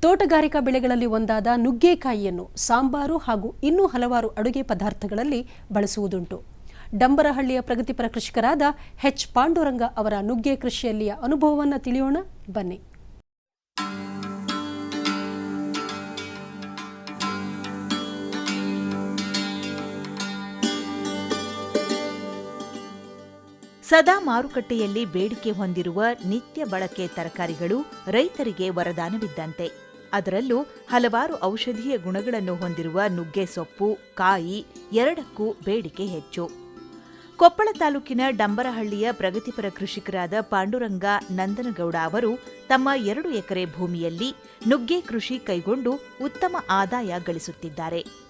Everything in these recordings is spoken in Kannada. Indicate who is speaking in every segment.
Speaker 1: ತೋಟಗಾರಿಕಾ ಬೆಳೆಗಳಲ್ಲಿ ಒಂದಾದ ನುಗ್ಗೆಕಾಯಿಯನ್ನು ಸಾಂಬಾರು ಹಾಗೂ ಇನ್ನೂ ಹಲವಾರು ಅಡುಗೆ ಪದಾರ್ಥಗಳಲ್ಲಿ ಬಳಸುವುದುಂಟು. ಡಂಬರಹಳ್ಳಿಯ ಪ್ರಗತಿಪರ ಕೃಷಿಕರಾದ ಎಚ್ ಪಾಂಡುರಂಗ ಅವರ ನುಗ್ಗೆ ಕೃಷಿಯಲ್ಲಿಯ ಅನುಭವವನ್ನು ತಿಳಿಯೋಣ. ಬನ್ನಿ.
Speaker 2: ಸದಾ ಮಾರುಕಟ್ಟೆಯಲ್ಲಿ ಬೇಡಿಕೆ ಹೊಂದಿರುವ ನಿತ್ಯ ಬಳಕೆ ತರಕಾರಿಗಳು ರೈತರಿಗೆ ವರದಾನವಿದ್ದಂತೆ. ಅದರಲ್ಲೂ ಹಲವಾರು ಔಷಧೀಯ ಗುಣಗಳನ್ನು ಹೊಂದಿರುವ ನುಗ್ಗೆ ಸೊಪ್ಪು, ಕಾಯಿ ಎರಡಕ್ಕೂ ಬೇಡಿಕೆ ಹೆಚ್ಚು. ಕೊಪ್ಪಳ ತಾಲೂಕಿನ ಡಂಬರಹಳ್ಳಿಯ ಪ್ರಗತಿಪರ ಕೃಷಿಕರಾದ ಪಾಂಡುರಂಗ ನಂದನಗೌಡ ಅವರು ತಮ್ಮ ಎರಡು ಎಕರೆ ಭೂಮಿಯಲ್ಲಿ ನುಗ್ಗೆ ಕೃಷಿ ಕೈಗೊಂಡು ಉತ್ತಮ ಆದಾಯ ಗಳಿಸುತ್ತಿದ್ದಾರೆ.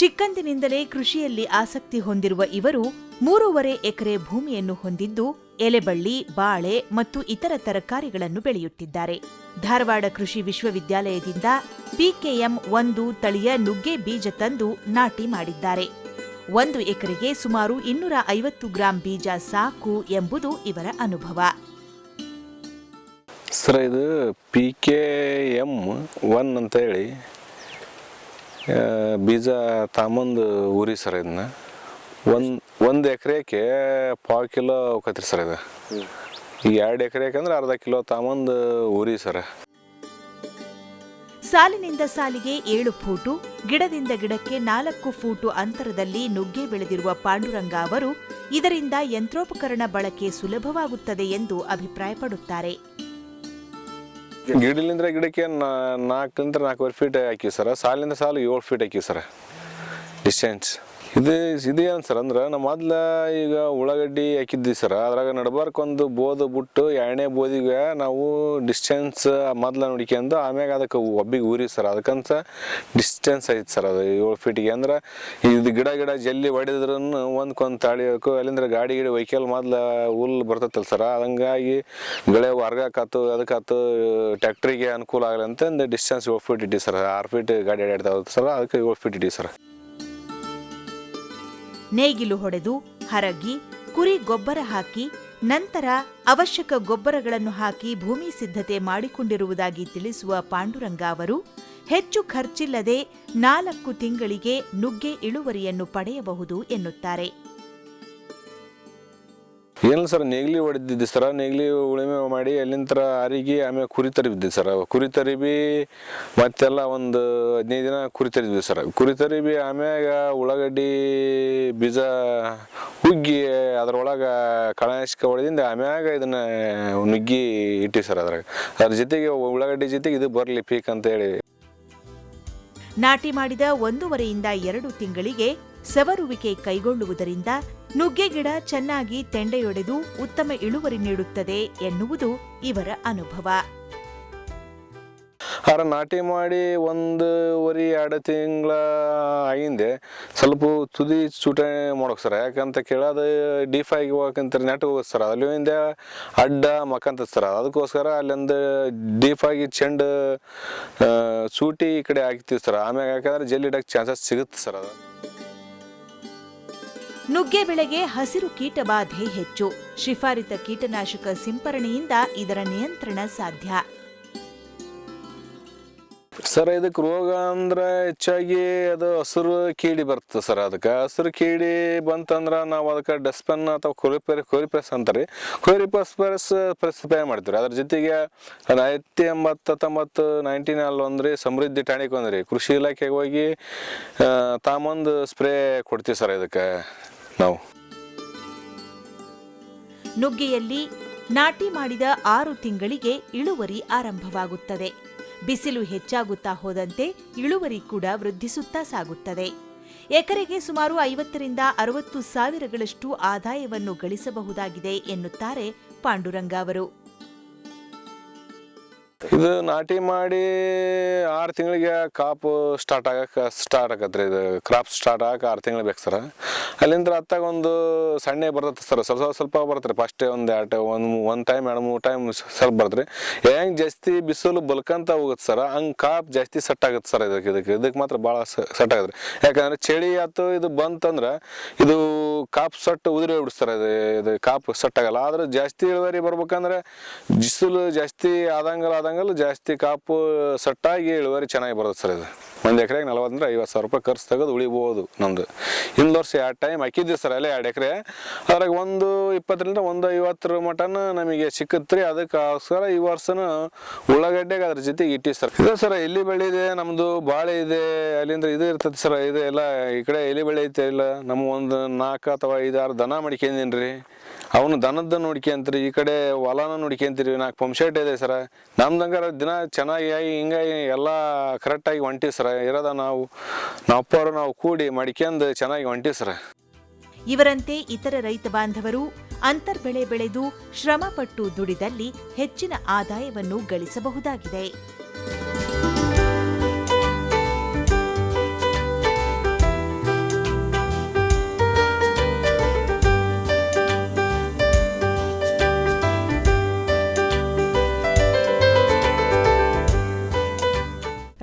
Speaker 2: ಚಿಕ್ಕಂದಿನಿಂದಲೇ ಕೃಷಿಯಲ್ಲಿ ಆಸಕ್ತಿ ಹೊಂದಿರುವ ಇವರು ಮೂರುವರೆ ಎಕರೆ ಭೂಮಿಯನ್ನು ಹೊಂದಿದ್ದು ಎಲೆಬಳ್ಳಿ ಬಾಳೆ ಮತ್ತು ಇತರ ತರಕಾರಿಗಳನ್ನು ಬೆಳೆಯುತ್ತಿದ್ದಾರೆ. ಧಾರವಾಡ ಕೃಷಿ ವಿಶ್ವವಿದ್ಯಾಲಯದಿಂದ ಪಿಕೆಎಂ ಒಂದು ತಳಿಯ ನುಗ್ಗೆ ಬೀಜ ತಂದು ನಾಟಿ ಮಾಡಿದ್ದಾರೆ. ಒಂದು ಎಕರೆಗೆ ಸುಮಾರು ಇನ್ನೂರ ಐವತ್ತು ಗ್ರಾಂ ಬೀಜ ಸಾಕು ಎಂಬುದು ಇವರ ಅನುಭವ.
Speaker 3: ಸರ್ ಇದು ಪಿ ಕೆ ಎಂ ಒನ್ ಅಂತ ಹೇಳಿ ಆ, ಬೀಜ ತಾಂಬಂದು ಊರಿ ಸರ್ ಇದನ್ನ ಒಂದು ಒಂದು ಎಕರೆಗೆ ಪಾವು ಕಿಲೋ ಹೋಗತ್ರಿ ಸರ್ ಇದು. ಈಗ ಎರಡು ಎಕರೆಗೆ ಅಂದ್ರೆ ಅರ್ಧ ಕಿಲೋ ತಾಂಬಂದು ಊರಿ ಸರ್.
Speaker 2: ಸಾಲಿನಿಂದ ಸಾಲಿಗೆ ಏಳು ಫೂಟು, ಗಿಡದಿಂದ ಗಿಡಕ್ಕೆ ನಾಲ್ಕು ಫೂಟು ಅಂತರದಲ್ಲಿ ನುಗ್ಗೆ ಬೆಳೆದಿರುವ ಪಾಂಡುರಂಗ ಅವರು ಇದರಿಂದ ಯಂತ್ರೋಪಕರಣ ಬಳಕೆ ಸುಲಭವಾಗುತ್ತದೆ ಎಂದು ಅಭಿಪ್ರಾಯಪಡುತ್ತಾರೆ.
Speaker 3: ಗಿಡಲಿಂದ ಗಿಡಕ್ಕೆ ನಾ- ನಾಲ್ಕರಿಂದ ನಾಲ್ಕೂವರೆ ಫೀಟ್ ಹಾಕಿವಿ ಸರ್. ಸಾಲಿಂದ ಸಾಲು ಏಳು ಫೀಟ್ ಹಾಕಿವಿ ಸರ್. ಡಿಸ್ಟೆನ್ಸ್ ಇದು ಇದು ಏನು ಸರ್ ಅಂದ್ರೆ ನಮ್ಮ ಮೊದ್ಲ ಈಗ ಉಳ್ಳಾಗಡ್ಡಿ ಹಾಕಿದ್ವಿ ಸರ್. ಅದ್ರಾಗ ನಡ್ಬಾರ್ಕೊಂದು ಬೋದ್ ಬಿಟ್ಟು ಎರಡನೇ ಬೋದಿಗೆ ನಾವು ಡಿಸ್ಟೆನ್ಸ್ ಮೊದ್ಲ ನೋಡ್ಕೊಂಡು ಆಮ್ಯಾಗ ಅದಕ್ಕೆ ಒಬ್ಬಿಗೆ ಊರಿ ಸರ್. ಅದಕ್ಕಂತ ಡಿಸ್ಟೆನ್ಸ್ ಐತೆ ಸರ್ ಅದು ಏಳು ಫೀಟಿಗೆ ಅಂದ್ರೆ ಇದು ಗಿಡ ಗಿಡ ಜಲ್ಲಿ ಹೊಡೆದ್ರೂ ಒಂದ್ಕೊಂದು ಕೊಂದು ತಾಳಿಯಬೇಕು ಅಲ್ಲಿಂದ್ರೆ ಗಾಡಿ ಗಿಡಿ ವೆಹಿಕಲ್ ಮೊದ್ಲ ಹುಲ್ಲು ಬರ್ತೈತಲ್ಲ ಸರ್. ಹಂಗಾಗಿ ಬೆಳೆ ಹೊರ್ಗಾಕಾತು ಅದಕ್ಕಾತು ಟ್ಯಾಕ್ಟ್ರಿಗೆ ಅನುಕೂಲ ಆಗಲಿ ಅಂತಂದು ಡಿಸ್ಟೆನ್ಸ್ ಏಳು ಫೀಟ್ ಇಟ್ಟಿ ಸರ್. ಆರು ಫೀಟ್ ಗಾಡಿ ಅಡ್ಯಾಡ್ತಾವ ಸರ್. ಅದಕ್ಕೆ ಏಳು ಫೀಟ್ ಇಟ್ಟಿ ಸರ್.
Speaker 2: ನೇಗಿಲು ಹೊಡೆದು ಹರಗಿ ಕುರಿ ಗೊಬ್ಬರ ಹಾಕಿ ನಂತರ ಅವಶ್ಯಕ ಗೊಬ್ಬರಗಳನ್ನು ಹಾಕಿ ಭೂಮಿ ಸಿದ್ಧತೆ ಮಾಡಿಕೊಂಡಿರುವುದಾಗಿ ತಿಳಿಸುವ ಪಾಂಡುರಂಗ ಅವರು ಹೆಚ್ಚು ಖರ್ಚಿಲ್ಲದೆ ನಾಲ್ಕು ತಿಂಗಳಿಗೆ ನುಗ್ಗೆ ಇಳುವರಿಯನ್ನು ಪಡೆಯಬಹುದು ಎನ್ನುತ್ತಾರೆ.
Speaker 3: ಏನಿಲ್ಲ ಸರ್, ನೇಗ್ಲಿ ಹೊಡೆದಿದ್ದೆ ಸರ. ನೇಗ್ಲಿ ಉಳಿಮೆ ಮಾಡಿ ಅಲ್ಲಿಂದ ಅರಿಗಿ, ಆಮೇಲೆ ಕುರಿ ತರಿಬಿದ್ದೆ ಸರ್. ಕುರಿ ತರಿಬಿ, ಮತ್ತೆಲ್ಲ ಒಂದು ಹದಿನೈದು ದಿನ ಕುರಿ ತರಿದ್ವಿ ಸರ್. ಕುರಿ ತರಿಬಿ, ಆಮ್ಯಾಗ ಉಳ್ಳಾಗಡ್ಡಿ, ಬೀಜ ಹುಗ್ಗಿ, ಅದ್ರೊಳಗೆ ಕಳನಾಶಕ ಹೊಡೆದಿಂದ ಆಮ್ಯಾಗ ಇದನ್ನ ನುಗ್ಗಿ ಇಟ್ಟಿ ಸರ್ ಅದ್ರಾಗ. ಅದ್ರ ಜೊತೆಗೆ ಉಳ್ಳಾಗಡ್ಡಿ ಜೊತೆಗೆ ಇದು ಬರಲಿ ಪೀಕ್ ಅಂತ ಹೇಳಿ.
Speaker 2: ನಾಟಿ ಮಾಡಿದ ಒಂದೂವರೆಯಿಂದ ಎರಡು ತಿಂಗಳಿಗೆ ಸವರುವಿಕೆ ಕೈಗೊಳ್ಳುವುದರಿಂದ ನುಗ್ಗೆ ಗಿಡ ಚೆನ್ನಾಗಿ ತೆಂಡೆಯೊಡೆದು ಉತ್ತಮ ಇಳುವರಿ ನೀಡುತ್ತದೆ ಎನ್ನುವುದು ಇವರ ಅನುಭವ.
Speaker 3: ಆರ ನಾಟಿ ಮಾಡಿ ಒಂದೂವರೆ ಎರಡು ತಿಂಗಳ ಆಗಿಂದೆ ಸ್ವಲ್ಪ ತುದಿ ಚೂಟೆ ಮಾಡೋಕೆ ಸರ್, ಯಾಕಂತ ಕೇಳೋದು ಡೀಫ್ ಆಗಿ ಹೋಗಕ್ಕಂತ ನೆಟ್ ಹೋಗುತ್ತೆ ಸರ್ ಅಲ್ಲಿಂದ ಅಡ್ಡ ಮಕ್ಕಂತ ಸರ್, ಅದಕ್ಕೋಸ್ಕರ ಅಲ್ಲಿಂದ ಡೀಫ್ ಚೆಂಡು ಚೂಟಿ ಈ ಕಡೆ ಹಾಕ್ತೀವಿ ಸರ್, ಆಮ್ಯಾಗ ಯಾಕಂದ್ರೆ ಜಲ್ಲಿ ಇಡೋಕೆ ಚಾನ್ಸಸ್ ಸಿಗುತ್ತೆ ಸರ್ ಅದು.
Speaker 2: ನುಗ್ಗೆ ಬೆಳೆಗೆ ಹಸಿರು ಕೀಟ ಬಾಧೆ ಹೆಚ್ಚು. ಶಿಫಾರಿತ ಕೀಟನಾಶಕ ಸಿಂಪರಣೆಯಿಂದ ಇದರ ನಿಯಂತ್ರಣ ಸಾಧ್ಯ.
Speaker 3: ಸರ್ ಇದಕ್ಕೆ ರೋಗ ಅಂದ್ರೆ ಹೆಚ್ಚಾಗಿ ಅದು ಹಸಿರು ಕೀಡಿ ಬರ್ತದೆ ಸರ್. ಅದಕ್ಕೆ ಹಸಿರು ಕೀಡಿ ಬಂತಂದ್ರೆ ನಾವು ಅದಕ್ಕೆ ಡಸ್ಪನ್ ಅಥವಾ ಕೊರಿಪೆರಿ ಕೊರಿಪ್ರೆಸ್ ಅಂತಾರೆ. ಕೊರಿಪಸ್ ಪ್ರೆಸ್ ಪ್ರೆಸ್ ಸ್ಪ್ರೇ ಮಾಡ್ತೀವಿ ಅದ್ರ ಜೊತೆಗೆ ಐವತ್ತು ಎಂಬತ್ತು ಹತ್ತೊಂಬತ್ತು ನೈನ್ಟೀನ್ ಅಲ್ಲಿ ಸಮೃದ್ಧಿ ಟಾಣಿಕ್ ಒಂದ್ರಿ ಕೃಷಿ ಇಲಾಖೆಗೆ ಹೋಗಿ ತಾಮೊಂದು ಸ್ಪ್ರೇ ಕೊಡ್ತೀವಿ ಸರ್ ಇದಕ್ಕೆ. ನಾವು.
Speaker 2: ನುಗ್ಗೆಯಲ್ಲಿ ನಾಟಿ ಮಾಡಿದ ಆರು ತಿಂಗಳಿಗೆ ಇಳುವರಿ ಆರಂಭವಾಗುತ್ತದೆ. ಬಿಸಿಲು ಹೆಚ್ಚಾಗುತ್ತಾ ಹೋದಂತೆ ಇಳುವರಿ ಕೂಡ ವೃದ್ಧಿಸುತ್ತಾ ಸಾಗುತ್ತದೆ. ಎಕರೆಗೆ ಸುಮಾರು ಐವತ್ತರಿಂದ ಅರವತ್ತು ಸಾವಿರಗಳಷ್ಟು ಆದಾಯವನ್ನು ಗಳಿಸಬಹುದಾಗಿದೆ ಎನ್ನುತ್ತಾರೆ ಪಾಂಡುರಂಗ ಅವರು.
Speaker 3: ಇದು ನಾಟಿ ಮಾಡಿ ಆರು ತಿಂಗಳಿಗೆ ಕಾಪು ಸ್ಟಾರ್ಟ್ ಆಗಕ್ಕೆ ಸ್ಟಾರ್ಟ್ ಆಗತ್ತೆ ಇದು. ಕ್ರಾಪ್ ಸ್ಟಾರ್ಟ್ ಆಗಕ್ಕೆ ಆರು ತಿಂಗಳು ಬೇಕು ಸರ್. ಅಲ್ಲಿಂದ ಅತ್ತಾಗ ಒಂದು ಸಣ್ಣ ಬರ್ತೈತೆ ಸರ್. ಸ್ವಲ್ಪ ಸ್ವಲ್ಪ ಬರುತ್ತೆ ಫಸ್ಟ್ ಒಂದು ಎರಡು, ಒಂದು ಒಂದು ಟೈಮ್ ಎರಡು ಮೂರು ಟೈಮ್ ಸ್ವಲ್ಪ ಬರುತ್ತೆ ಹೆಂಗೆ ಜಾಸ್ತಿ ಬಿಸಿಲು ಬಲ್ಕಂತ ಹೋಗುತ್ತೆ ಸರ್, ಹಂಗೆ ಕಾಪ್ ಜಾಸ್ತಿ ಸೆಟ್ ಆಗುತ್ತೆ ಸರ್ ಇದಕ್ಕೆ ಇದಕ್ಕೆ. ಇದಕ್ಕೆ ಮಾತ್ರ ಭಾಳ ಸೆಟ್ ಆಗುತ್ತೆ ಯಾಕಂದ್ರೆ ಚಳಿ ಆಯ್ತು, ಇದು ಬಂತಂದ್ರೆ ಇದು ಕಾಪ್ ಸಟ್ ಉದುರಿ ಬಿಡಿಸ್ತಾರೆ ಇದು ಇದು ಕಾಪ್ ಸೆಟ್ ಆಗಲ್ಲ. ಆದ್ರೆ ಜಾಸ್ತಿ ಇಳುವರಿ ಬರ್ಬೇಕಂದ್ರೆ ಬಿಸಿಲು ಜಾಸ್ತಿ ಆದಂಗಲ್ಲ ಆದಂಗಲ್ಲ ಜಾಸ್ತಿ ಕಾಪು, ಸಟ್ಟಾಗಿ ಇಳುವರಿ ಚೆನ್ನಾಗಿ ಬರುತ್ತೆ ಸರ್ ಇದು. ಒಂದು ಎಕರೆಗೆ ನಲವತ್ತಂದ್ರೆ ಐವತ್ತು ಸಾವಿರ ರೂಪಾಯಿ ಖರ್ಚು ತೆಗೆದು ಉಳಿಬೋದು ನಮ್ದು. ಹಿಂದ್ ವರ್ಷ ಎರಡು ಟೈಮ್ ಹಾಕಿದ್ವಿ ಸರ್ ಅಲ್ಲೇ ಎರಡು ಎಕರೆ. ಅದ್ರಾಗ ಒಂದು ಇಪ್ಪತ್ತರಿಂದ ಒಂದು ಐವತ್ತರ ಮಟನ ನಮಗೆ ಸಿಕ್ಕತ್ರಿ. ಅದಕ್ಕೋಸ್ಕರ ಈ ವರ್ಷನ ಉಳ್ಳಾಗಡ್ಡೆಗೆ ಅದ್ರ ಜೊತೆಗೆ ಇಟ್ಟಿ ಸರ್. ಇದೆ ಸರ್, ಎಲ್ಲಿ ಬೆಳೆ ಇದೆ, ನಮ್ದು ಬಾಳೆ ಇದೆ, ಅಲ್ಲಿಂದ ಇದು ಇರ್ತದೆ ಸರ್, ಇದು ಎಲ್ಲ ಈ ಕಡೆ ಎಲ್ಲಿ ಬೆಳೆ ಇಲ್ಲ ನಮ್ಮ ಒಂದು ನಾಲ್ಕು ಅಥವಾ ಐದಾರು ದನ ಮಾಡ್ಕೊಂಡೀನಿ ಅವನು ದನದ ನೋಡ್ಕೊಂತೀರಿ, ಈ ಕಡೆ ಹೊಲನ ನೋಡ್ಕೊಂತೀರಿ, ನಾಲ್ಕು ಪಂಪ್ ಇದೆ ಸರ. ನಮ್ದಂಗಾರ ದಿನ ಚೆನ್ನಾಗಿ ಹಿಂಗಾಗಿ ಎಲ್ಲ ಕರೆಕ್ಟಾಗಿ ಒಂಟಿ ಸರ ಇರೋದ ನಾವು ನಾವು ಅಪ್ಪವರು ನಾವು ಕೂಡಿ ಮಡ್ಕೊಂಡು ಚೆನ್ನಾಗಿ ಒಂಟಿ ಸರ
Speaker 2: ಇವರಂತೆ ಇತರ ರೈತ ಬಾಂಧವರು ಅಂತರ್ಬೆಳೆ ಬೆಳೆದು ಶ್ರಮಪಟ್ಟು ದುಡಿದಲ್ಲಿ ಹೆಚ್ಚಿನ ಆದಾಯವನ್ನು ಗಳಿಸಬಹುದಾಗಿದೆ.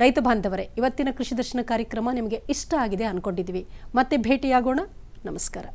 Speaker 1: ರೈತ ಬಾಂಧವರೇ ಇವತ್ತಿನ ಕೃಷಿ ದರ್ಶನ ಕಾರ್ಯಕ್ರಮ ನಿಮಗೆ ಇಷ್ಟ ಆಗಿದೆ ಅನ್ಕೊಂಡಿದ್ವಿ ಮತ್ತೆ ಭೇಟಿಯಾಗೋಣ. ನಮಸ್ಕಾರ.